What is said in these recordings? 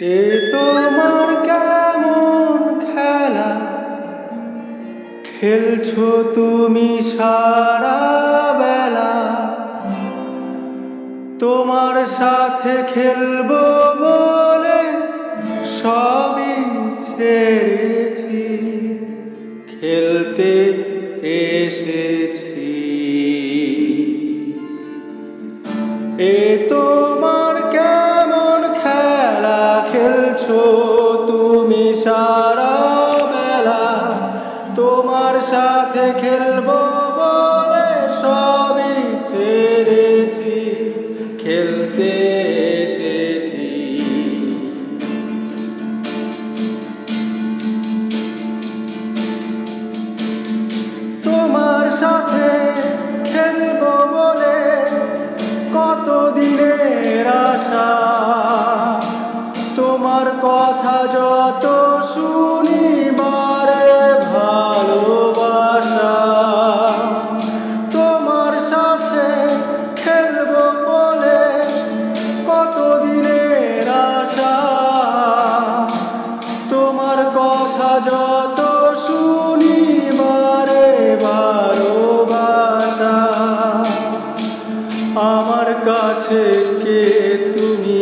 এ তোমার কেমন খেলা? খেলছো তুমি সারা বেলা। তোমার সাথে খেলব বলে সবই ছেড়েছি। খেলতে এসেছি। এ তোমার খেলছো তুমি সারা বেলা তোমার সাথে খেলব। তোমার কথা যত শুনিবারে ভালোবাসা তোমার সাথে খেলব বলে কতদিনের আশা? তোমার কথা যত আমার কাছে কে তুমি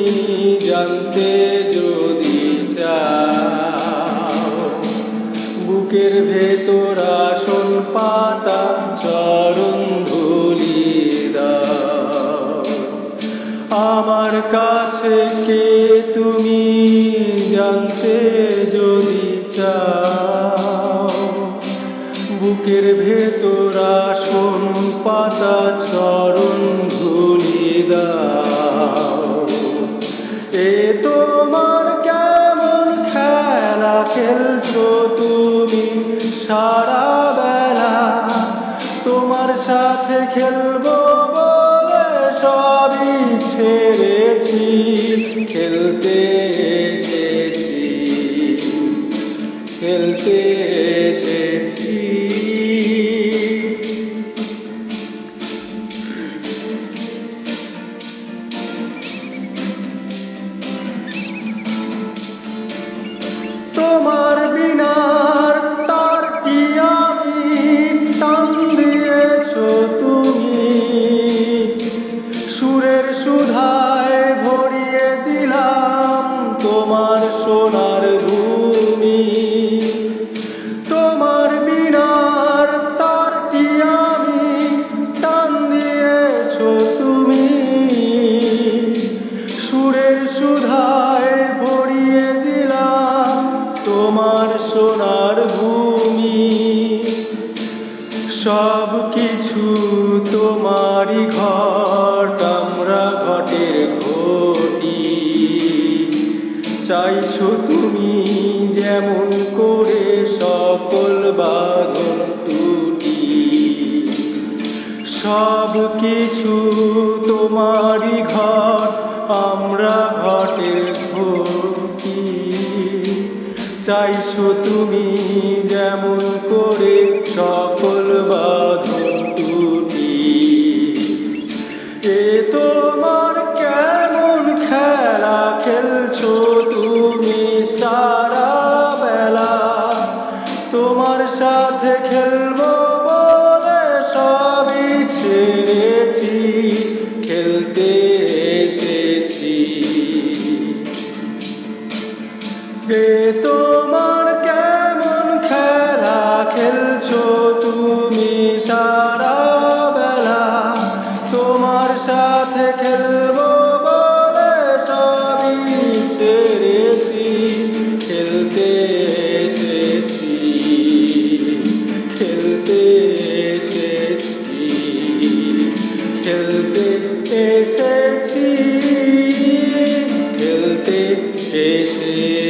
জানতে যদি চাও? বুকের ভেতর আসন পাতা চরণ দাও। আমার কাছে কে তুমি জানতে যদি চাও? বুকের ভেতর খেলছো তুমি সারা বেলা তোমার সাথে খেলব বলে সবই ছেড়েছি খেলতে এসেছি খেলতে চাইছো তুমি যেমন করে সকল বাঁধন টুটি সব কিছু তোমারই ঘর, আমরা ঘটের ঘটি চাইছো তুমি যেমন করে তোমার কেমন খেলা খেলছো তুমি সারা বেলা? তোমার সাথে খেলব বলে সবই ছেড়েছি খেলতে এসেছি খেলতে এসেছি খেলতে এসেছি খেলতে এসেছি।